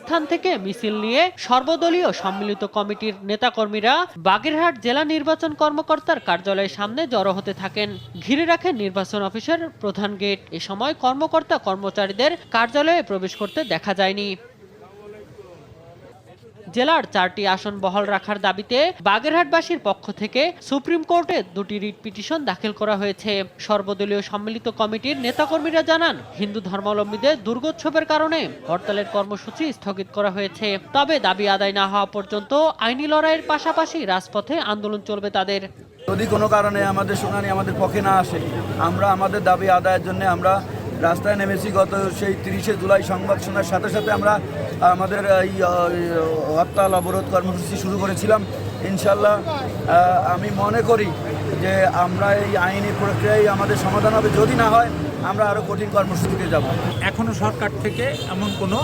স্থান থেকে মিছিল নিয়ে সর্বদলীয় সম্মিলিত কমিটির নেতাকর্মীরা বাগেরহাট জেলা নির্বাচন কর্মকর্তার কার্যালয়ের সামনে জড়ো হতে থাকেন। ঘিরে রাখেন নির্বাচন অফিসের প্রধান গেট। এ সময় কর্মকর্তা কর্মচারীদের কার্যালয়ে প্রবেশ করতে দেখা যায়নি। জেলার চারটি আসন বহাল রাখার দাবিতে বাগেরহাটবাসীর পক্ষ থেকে সুপ্রিম কোর্টে দুটি রিট পিটিশন দাখিল করা হয়েছে। সর্বদলীয় সম্মিলিত কমিটির নেতাকর্মীরা জানান, হিন্দু ধর্মাবলম্বীদের দুর্গোৎসবের কারণে হরতালের কর্মসূচি স্থগিত করা হয়েছে। তবে দাবি আদায় না হওয়া পর্যন্ত আইনি লড়াইয়ের পাশাপাশি রাজপথে আন্দোলন চলবে তাদের। যদি কোনো কারণে আমাদের শুনানি আমাদের পক্ষে না আসে, আমরা আমাদের দাবি আদায়ের জন্য আমরা রাস্তায় নেমেছি গত সেই তিরিশে জুলাই সংবাদ শোনার সাথে সাথে আমরা, আমাদের এই হরতাল অবরোধ কর্মসূচি শুরু করেছিলাম। ইনশাল্লাহ আমি মনে করি যে আমরা এই আইনি প্রক্রিয়ায় আমাদের সমাধান হবে। যদি না হয়, আমরা আরও কঠিন কর্মসূচিতে যাব। এখনও সরকার থেকে এমন কোনো